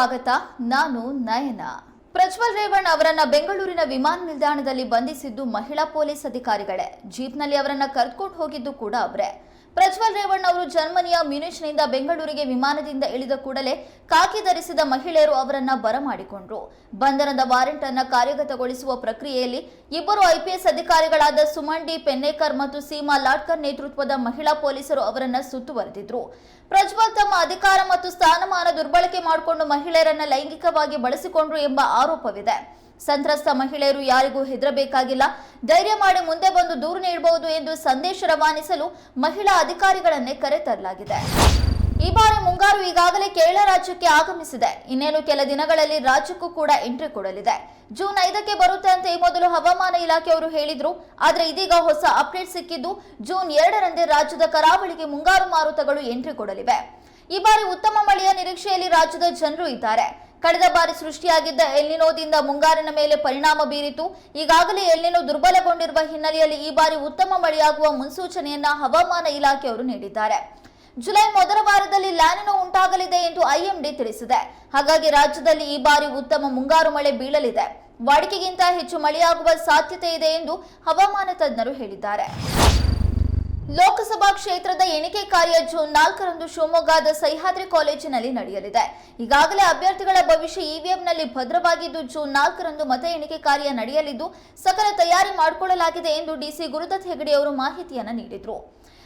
ಸ್ವಾಗತ. ನಾನು ನಯನ. ಪ್ರಜ್ವಲ್ ರೇವಣ್ ಅವರನ್ನ ಬೆಂಗಳೂರಿನ ವಿಮಾನ ನಿಲ್ದಾಣದಲ್ಲಿ ಬಂಧಿಸಿದ್ದು ಮಹಿಳಾ ಪೊಲೀಸ್ ಅಧಿಕಾರಿಗಳೇ. ಜೀಪ್ನಲ್ಲಿ ಅವರನ್ನ ಕರೆದುಕೊಂಡು ಹೋಗಿದ್ದು ಕೂಡ ಅವರೇ. ಪ್ರಜ್ವಲ್ ರೇವಣ್ಣ ಅವರು ಜರ್ಮನಿಯ ಮ್ಯೂನಿಚ್ನಿಂದ ಬೆಂಗಳೂರಿಗೆ ವಿಮಾನದಿಂದ ಇಳಿದ ಕೂಡಲೇ ಕಾಕಿ ಧರಿಸಿದ ಮಹಿಳೆಯರು ಅವರನ್ನ ಬರಮಾಡಿಕೊಂಡ್ರು. ಬಂಧನದ ವಾರೆಂಟ್ ಅನ್ನ ಕಾರ್ಯಗತಗೊಳಿಸುವ ಪ್ರಕ್ರಿಯೆಯಲ್ಲಿ ಇಬ್ಬರು ಐಪಿಎಸ್ ಅಧಿಕಾರಿಗಳಾದ ಸುಮನ್ ಡಿ ಪೆನ್ನೇಕರ್ ಮತ್ತು ಸೀಮಾ ಲಾಟ್ಕರ್ ನೇತೃತ್ವದ ಮಹಿಳಾ ಪೊಲೀಸರು ಅವರನ್ನ ಸುತ್ತುವರೆದಿದ್ರು. ಪ್ರಜ್ವಲ್ ತಮ್ಮ ಅಧಿಕಾರ ಮತ್ತು ಸ್ಥಾನಮಾನ ದುರ್ಬಳಕೆ ಮಾಡಿಕೊಂಡು ಮಹಿಳೆಯರನ್ನ ಲೈಂಗಿಕವಾಗಿ ಬಳಸಿಕೊಂಡ್ರು ಎಂಬ ಆರೋಪವಿದೆ. ಸಂತ್ರಸ್ತ ಮಹಿಳೆಯರು ಯಾರಿಗೂ ಹೆದರಬೇಕಾಗಿಲ್ಲ. ಧೈರ್ಯ ಮಾಡಿ ಮುಂದೆ ಬಂದು ದೂರು ನೀಡಬಹುದು ಎಂದು ಸಂದೇಶ ರವಾನಿಸಲು ಮಹಿಳಾ ಅಧಿಕಾರಿಗಳನ್ನೇ ಕರೆತರಲಾಗಿದೆ ಈ ಬಾರಿ ಮುಂಗಾರು ಈಗಾಗಲೇ ಕೇರಳ ರಾಜ್ಯಕ್ಕೆ ಆಗಮಿಸಿದೆ. ಇನ್ನೇನು ಕೆಲ ದಿನಗಳಲ್ಲಿ ರಾಜ್ಯಕ್ಕೂ ಕೂಡ ಎಂಟ್ರಿ ಕೊಡಲಿದೆ. ಜೂನ್ ಐದಕ್ಕೆ ಬರುತ್ತೆ ಅಂತ ಈ ಮೊದಲು ಹವಾಮಾನ ಇಲಾಖೆಯವರು ಹೇಳಿದ್ರು. ಆದರೆ ಇದೀಗ ಹೊಸ ಅಪ್ಡೇಟ್ ಸಿಕ್ಕಿದ್ದು ಜೂನ್ ಎರಡರಂದೇ ರಾಜ್ಯದ ಕರಾವಳಿಗೆ ಮುಂಗಾರು ಮಾರುತಗಳು ಎಂಟ್ರಿ ಕೊಡಲಿವೆ. ಈ ಬಾರಿ ಉತ್ತಮ ಮಳೆಯ ನಿರೀಕ್ಷೆಯಲ್ಲಿ ರಾಜ್ಯದ ಜನರು ಇದ್ದಾರೆ. ಕಳೆದ ಬಾರಿ ಸೃಷ್ಟಿಯಾಗಿದ್ದ ಎಲ್ನಿನೋದಿಂದ ಮುಂಗಾರಿನ ಮೇಲೆ ಪರಿಣಾಮ ಬೀರಿತು. ಈಗಾಗಲೇ ಎಲ್ನಿನೋ ದುರ್ಬಲಗೊಂಡಿರುವ ಹಿನ್ನೆಲೆಯಲ್ಲಿ ಈ ಬಾರಿ ಉತ್ತಮ ಮಳೆಯಾಗುವ ಮುನ್ಸೂಚನೆಯನ್ನ ಹವಾಮಾನ ಇಲಾಖೆಯವರು ನೀಡಿದ್ದಾರೆ. ಜುಲೈ ಮೊದಲ ವಾರದಲ್ಲಿ ಲ್ಯಾನಿನೋ ಉಂಟಾಗಲಿದೆ ಎಂದು ಐಎಂಡಿ ತಿಳಿಸಿದೆ. ಹಾಗಾಗಿ ರಾಜ್ಯದಲ್ಲಿ ಈ ಬಾರಿ ಉತ್ತಮ ಮುಂಗಾರು ಮಳೆ ಬೀಳಲಿದೆ. ವಾಡಿಕೆಗಿಂತ ಹೆಚ್ಚು ಮಳೆಯಾಗುವ ಸಾಧ್ಯತೆ ಇದೆ ಎಂದು ಹವಾಮಾನ ತಜ್ಞರು ಹೇಳಿದ್ದಾರೆ. ಲೋಕಸಭಾ ಕ್ಷೇತ್ರದ ಎಣಿಕೆ ಕಾರ್ಯ ಜೂನ್ ನಾಲ್ಕರಂದು ಶಿವಮೊಗ್ಗದ ಸಹ್ಯಾದ್ರಿ ಕಾಲೇಜಿನಲ್ಲಿ ನಡೆಯಲಿದೆ. ಈಗಾಗಲೇ ಅಭ್ಯರ್ಥಿಗಳ ಭವಿಷ್ಯ ಇವಿಎಂನಲ್ಲಿ ಭದ್ರವಾಗಿದ್ದು ಜೂನ್ ನಾಲ್ಕರಂದು ಮತ ಎಣಿಕೆ ಕಾರ್ಯ ನಡೆಯಲಿದ್ದು, ಸಕಲ ತಯಾರಿ ಮಾಡಿಕೊಳ್ಳಲಾಗಿದೆ ಎಂದು ಡಿಸಿ ಗುರುದತ್ ಹೆಗಡೆ ಅವರು ಮಾಹಿತಿಯನ್ನು ನೀಡಿದರು.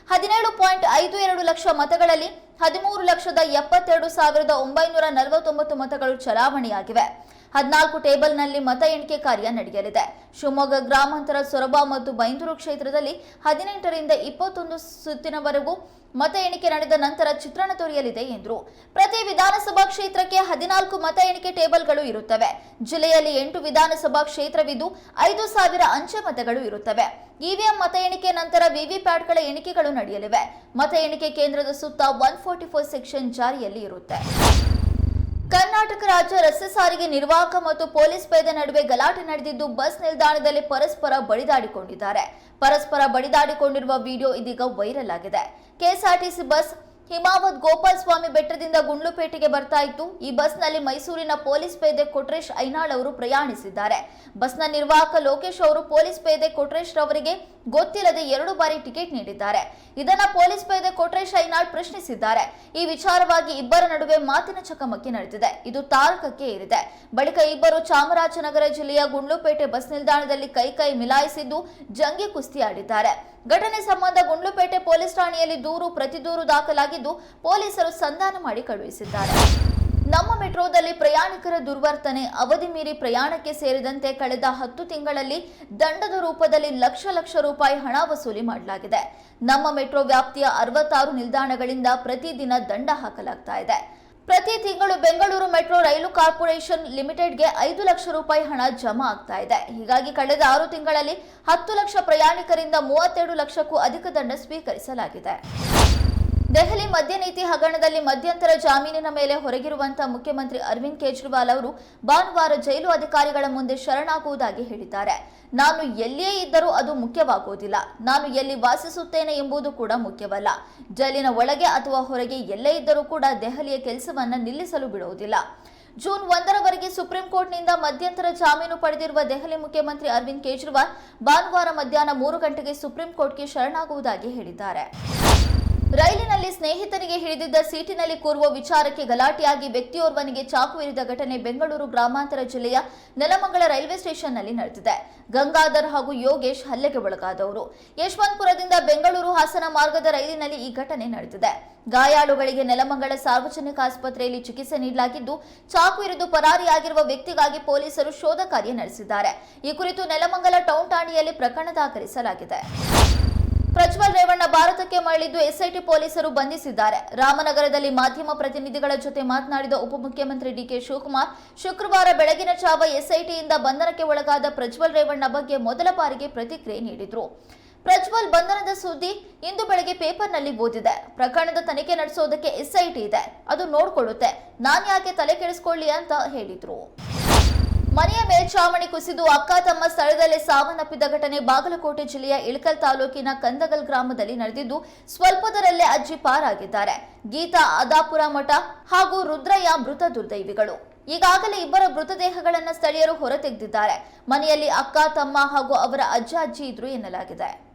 ಹದಿನೇಳು ಪಾಯಿಂಟ್ ಐದು ಎರಡು ಲಕ್ಷ ಮತಗಳಲ್ಲಿ ಹದಿಮೂರು ಲಕ್ಷದ ಎಪ್ಪತ್ತೆರಡು ಸಾವಿರದ ಒಂಬೈನೂರ ನಲವತ್ತೊಂಬತ್ತು ಮತಗಳು ಚಲಾವಣೆಯಾಗಿವೆ. ಹದಿನಾಲ್ಕು ಟೇಬಲ್ನಲ್ಲಿ ಮತ ಎಣಿಕೆ ಕಾರ್ಯ ನಡೆಯಲಿದೆ. ಶಿವಮೊಗ್ಗ ಗ್ರಾಮಾಂತರ ಸೊರಬ ಮತ್ತು ಬೈಂದೂರು ಕ್ಷೇತ್ರದಲ್ಲಿ ಹದಿನೆಂಟರಿಂದ ಇಪ್ಪತ್ತೊಂದು ಸುತ್ತಿನವರೆಗೂ ಮತ ಎಣಿಕೆ ನಡೆದ ನಂತರ ಚಿತ್ರಣ ತೋರಿಯಲಿದೆ ಎಂದರು. ಪ್ರತಿ ವಿಧಾನಸಭಾ ಕ್ಷೇತ್ರಕ್ಕೆ ಹದಿನಾಲ್ಕು ಮತ ಎಣಿಕೆ ಟೇಬಲ್ಗಳು ಇರುತ್ತವೆ. ಜಿಲ್ಲೆಯಲ್ಲಿ ಎಂಟು ವಿಧಾನಸಭಾ ಕ್ಷೇತ್ರವಿದ್ದು ಐದು ಸಾವಿರ ಅಂಚೆ ಮತಗಳು ಇರುತ್ತವೆ. ಇವಿಎಂ ಮತ ಎಣಿಕೆ ನಂತರ ವಿವಿಪ್ಯಾಟ್ಗಳ ಎಣಿಕೆಗಳು ನಡೆಯಲಿವೆ. ಮತ ಎಣಿಕೆ ಕೇಂದ್ರದ ಸುತ್ತ ಒನ್ ಫೋರ್ಟಿ ಫೋರ್ ಸೆಕ್ಷನ್ ಜಾರಿಯಲ್ಲಿ ಇರುತ್ತೆ. ಕರ್ನಾಟಕ ರಾಜ್ಯ ರಸ್ತೆ ಸಾರಿಗೆ ನಿರ್ವಾಹಕ ಮತ್ತು ಪೊಲೀಸ್ ಪೇದೆ ನಡುವೆ ಗಲಾಟೆ ನಡೆದಿದ್ದು ಬಸ್ ನಿಲ್ದಾಣದಲ್ಲಿ ಪರಸ್ಪರ ಬಡಿದಾಡಿಕೊಂಡಿದ್ದಾರೆ. ಪರಸ್ಪರ ಬಡಿದಾಡಿಕೊಂಡಿರುವ ವಿಡಿಯೋ ಇದೀಗ ವೈರಲ್ ಆಗಿದೆ. ಕೆಎಸ್ಆರ್ಟಿಸಿ ಬಸ್ ಹಿಮಾವತ್ ಗೋಪಾಲ್ ಸ್ವಾಮಿ ಬೆಟ್ಟದಿಂದ ಗುಂಡ್ಲುಪೇಟೆಗೆ ಬರ್ತಾ ಇತ್ತು ಈ ಬಸ್ನಲ್ಲಿ ಮೈಸೂರಿನ ಪೊಲೀಸ್ ಪೇದೆ ಕೊಟ್ರೇಶ್ ಐನಾಳ್ ಅವರು ಪ್ರಯಾಣಿಸಿದ್ದಾರೆ. ಬಸ್ನ ನಿರ್ವಾಹಕ ಲೋಕೇಶ್ ಅವರು ಪೊಲೀಸ್ ಪೇದೆ ಕೊಟ್ರೇಶ್ ರವರಿಗೆ ಗೊತ್ತಿಲ್ಲದೆ ಎರಡು ಬಾರಿ ಟಿಕೆಟ್ ನೀಡಿದ್ದಾರೆ. ಇದನ್ನ ಪೊಲೀಸ್ ಪೇದೆ ಕೊಟ್ರೇಶ್ ಐನಾಳ್ ಪ್ರಶ್ನಿಸಿದ್ದಾರೆ. ಈ ವಿಚಾರವಾಗಿ ಇಬ್ಬರ ನಡುವೆ ಮಾತಿನ ಚಕಮಕಿ ನಡೆದಿದೆ. ಇದು ತಾರಕಕ್ಕೆ ಏರಿದೆ. ಬಳಿಕ ಇಬ್ಬರು ಚಾಮರಾಜನಗರ ಜಿಲ್ಲೆಯ ಗುಂಡ್ಲುಪೇಟೆ ಬಸ್ ನಿಲ್ದಾಣದಲ್ಲಿ ಕೈ ಕೈ ಮಿಲಾಯಿಸಿದ್ದು, ಜಂಗಿ ಕುಸ್ತಿಯಾಡಿದ್ದಾರೆ. ಘಟನೆ ಸಂಬಂಧ ಗುಂಡ್ಲುಪೇಟೆ ಪೊಲೀಸ್ ಠಾಣೆಯಲ್ಲಿ ದೂರು ಪ್ರತಿ ದೂರು ದಾಖಲಾಗಿದ್ದು ಪೊಲೀಸರು ಸಂಧಾನ ಮಾಡಿ ಕಳುಹಿಸಿದ್ದಾರೆ. ನಮ್ಮ ಮೆಟ್ರೋದಲ್ಲಿ ಪ್ರಯಾಣಿಕರ ದುರ್ವರ್ತನೆ ಅವಧಿ ಮೀರಿ ಪ್ರಯಾಣಕ್ಕೆ ಸೇರಿದಂತೆ ಕಳೆದ ಹತ್ತು ತಿಂಗಳಲ್ಲಿ ದಂಡದ ರೂಪದಲ್ಲಿ ಲಕ್ಷ ಲಕ್ಷ ರೂಪಾಯಿ ಹಣ ವಸೂಲಿ ಮಾಡಲಾಗಿದೆ. ನಮ್ಮ ಮೆಟ್ರೋ ವ್ಯಾಪ್ತಿಯ ಅರವತ್ತಾರು ನಿಲ್ದಾಣಗಳಿಂದ ಪ್ರತಿದಿನ ದಂಡ ಹಾಕಲಾಗ್ತಾ ಇದೆ. ಪ್ರತಿ ತಿಂಗಳು ಬೆಂಗಳೂರು ಮೆಟ್ರೋ ರೈಲು ಕಾರ್ಪೊರೇಷನ್ ಲಿಮಿಟೆಡ್ಗೆ ಐದು ಲಕ್ಷ ರೂಪಾಯಿ ಹಣ ಜಮಾ ಆಗ್ತಾ ಇದೆ. ಹೀಗಾಗಿ ಕಳೆದ ಆರು ತಿಂಗಳಲ್ಲಿ ಹತ್ತು ಲಕ್ಷ ಪ್ರಯಾಣಿಕರಿಂದ ಮೂವತ್ತೆರಡು ಲಕ್ಷಕ್ಕೂ ಅಧಿಕ ದಂಡ ಸ್ವೀಕರಿಸಲಾಗಿದೆ. ದೆಹಲಿ ಮದ್ಯ ನೀತಿ ಹಗರಣದಲ್ಲಿ ಮಧ್ಯಂತರ ಜಾಮೀನಿನ ಮೇಲೆ ಹೊರಗಿರುವಂತಹ ಮುಖ್ಯಮಂತ್ರಿ ಅರವಿಂದ್ ಕೇಜ್ರಿವಾಲ್ ಅವರು ಭಾನುವಾರ ಜೈಲು ಅಧಿಕಾರಿಗಳ ಮುಂದೆ ಶರಣಾಗುವುದಾಗಿ ಹೇಳಿದ್ದಾರೆ. ನಾನು ಎಲ್ಲಿಯೇ ಇದ್ದರೂ ಅದು ಮುಖ್ಯವಾಗುವುದಿಲ್ಲ. ನಾನು ಎಲ್ಲಿ ವಾಸಿಸುತ್ತೇನೆ ಎಂಬುದು ಕೂಡ ಮುಖ್ಯವಲ್ಲ. ಜೈಲಿನ ಒಳಗೆ ಅಥವಾ ಹೊರಗೆ ಎಲ್ಲೇ ಇದ್ದರೂ ಕೂಡ ದೆಹಲಿಯ ಕೆಲಸವನ್ನು ನಿಲ್ಲಿಸಲು ಬಿಡುವುದಿಲ್ಲ. ಜೂನ್ ಒಂದರವರೆಗೆ ಸುಪ್ರೀಂ ಕೋರ್ಟ್ನಿಂದ ಮಧ್ಯಂತರ ಜಾಮೀನು ಪಡೆದಿರುವ ದೆಹಲಿ ಮುಖ್ಯಮಂತ್ರಿ ಅರವಿಂದ್ ಕೇಜ್ರಿವಾಲ್ ಭಾನುವಾರ ಮಧ್ಯಾಹ್ನ ಮೂರು ಗಂಟೆಗೆ ಸುಪ್ರೀಂ ಕೋರ್ಟ್ಗೆ ಶರಣಾಗುವುದಾಗಿ ಹೇಳಿದ್ದಾರೆ. ರೈಲಿನಲ್ಲಿ ಸ್ನೇಹಿತನಿಗೆ ಹಿಡಿದಿದ್ದ ಸೀಟಿನಲ್ಲಿ ಕೂರುವ ವಿಚಾರಕ್ಕೆ ಗಲಾಟೆಯಾಗಿ ವ್ಯಕ್ತಿಯೋರ್ವನಿಗೆ ಚಾಕು ಇರಿದ ಘಟನೆ ಬೆಂಗಳೂರು ಗ್ರಾಮಾಂತರ ಜಿಲ್ಲೆಯ ನೆಲಮಂಗಲ ರೈಲ್ವೆ ಸ್ಟೇಷನ್ನಲ್ಲಿ ನಡೆದಿದೆ. ಗಂಗಾಧರ್ ಹಾಗೂ ಯೋಗೇಶ್ ಹಲ್ಲೆಗೆ ಒಳಗಾದವರು. ಯಶವಂತಪುರದಿಂದ ಬೆಂಗಳೂರು ಹಾಸನ ಮಾರ್ಗದ ರೈಲಿನಲ್ಲಿ ಈ ಘಟನೆ ನಡೆದಿದೆ. ಗಾಯಾಳುಗಳಿಗೆ ನೆಲಮಂಗಲ ಸಾರ್ವಜನಿಕ ಆಸ್ಪತ್ರೆಯಲ್ಲಿ ಚಿಕಿತ್ಸೆ ನೀಡಲಾಗಿದ್ದು, ಚಾಕು ಇರಿದು ಪರಾರಿಯಾಗಿರುವ ವ್ಯಕ್ತಿಗಾಗಿ ಪೊಲೀಸರು ಶೋಧ ಕಾರ್ಯ ನಡೆಸಿದ್ದಾರೆ. ಈ ಕುರಿತು ನೆಲಮಂಗಲ ಟೌನ್ ಠಾಣೆಯಲ್ಲಿ ಪ್ರಕರಣ ದಾಖಲಿಸಲಾಗಿದೆ. ಪ್ರಜ್ವಲ್ ರೇವಣ್ಣ ಭಾರತಕ್ಕೆ ಮರಳಿದ್ದು ಎಸ್ಐಟಿ ಪೊಲೀಸರು ಬಂಧಿಸಿದ್ದಾರೆ. ರಾಮನಗರದಲ್ಲಿ ಮಾಧ್ಯಮ ಪ್ರತಿನಿಧಿಗಳ ಜೊತೆ ಮಾತನಾಡಿದ ಉಪಮುಖ್ಯಮಂತ್ರಿ ಡಿಕೆ ಶಿವಕುಮಾರ್, ಶುಕ್ರವಾರ ಬೆಳಗಿನ ಜಾವ ಎಸ್ಐಟಿಯಿಂದ ಬಂಧನಕ್ಕೆ ಒಳಗಾದ ಪ್ರಜ್ವಲ್ ರೇವಣ್ಣ ಬಗ್ಗೆ ಮೊದಲ ಬಾರಿಗೆ ಪ್ರತಿಕ್ರಿಯೆ ನೀಡಿದ್ರು. ಪ್ರಜ್ವಲ್ ಬಂಧನದ ಸುದ್ದಿ ಇಂದು ಬೆಳಗ್ಗೆ ಪೇಪರ್ನಲ್ಲಿ ಓದಿದೆ. ಪ್ರಕರಣದ ತನಿಖೆ ನಡೆಸೋದಕ್ಕೆ ಎಸ್ಐಟಿ ಇದೆ. ಅದು ನೋಡ್ಕೊಳ್ಳುತ್ತೆ. ನಾನು ಯಾಕೆ ತಲೆ ಕೆಡಿಸ್ಕೊಳ್ಳಿ ಅಂತ ಹೇಳಿದ್ರು. ಮನೆಯ ಮೇಲ್ಛಾವಣಿ ಕುಸಿದು ಅಕ್ಕ ತಮ್ಮ ಸ್ಥಳದಲ್ಲೇ ಸಾವನ್ನಪ್ಪಿದ ಘಟನೆ ಬಾಗಲಕೋಟೆ ಜಿಲ್ಲೆಯ ಇಳಕಲ್ ತಾಲೂಕಿನ ಕಂದಗಲ್ ಗ್ರಾಮದಲ್ಲಿ ನಡೆದಿದ್ದು, ಸ್ವಲ್ಪದರಲ್ಲೇ ಅಜ್ಜಿ ಪಾರಾಗಿದ್ದಾರೆ. ಗೀತಾ, ಅದಾಪುರ ಮಠ ಹಾಗೂ ರುದ್ರಯ್ಯ ಮೃತ ದುರ್ದೈವಿಗಳು. ಈಗಾಗಲೇ ಇಬ್ಬರ ಮೃತದೇಹಗಳನ್ನು ಸ್ಥಳೀಯರು ಹೊರತೆಗೆದಿದ್ದಾರೆ. ಮನೆಯಲ್ಲಿ ಅಕ್ಕ, ತಮ್ಮ ಹಾಗೂ ಅವರ ಅಜ್ಜ, ಅಜ್ಜಿ ಇದ್ರು ಎನ್ನಲಾಗಿದೆ.